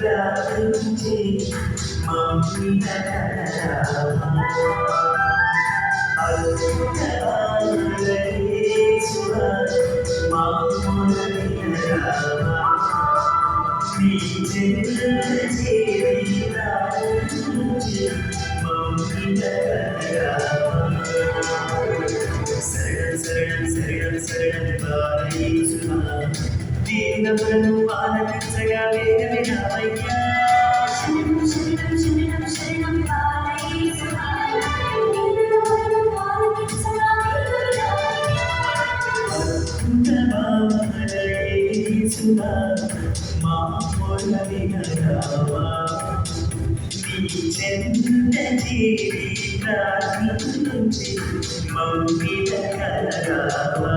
వ్యాపించే మమ్మిన సరళ సరళ సరళ సరళ జీవితములను పాలనించగా వేగమే రామయ్యా శరణం శరణం శరణం శరణం ప్రార్థించి మౌని కలరావా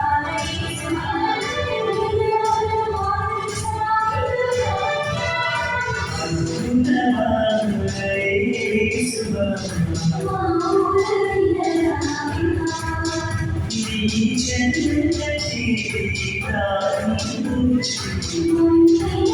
Thank you.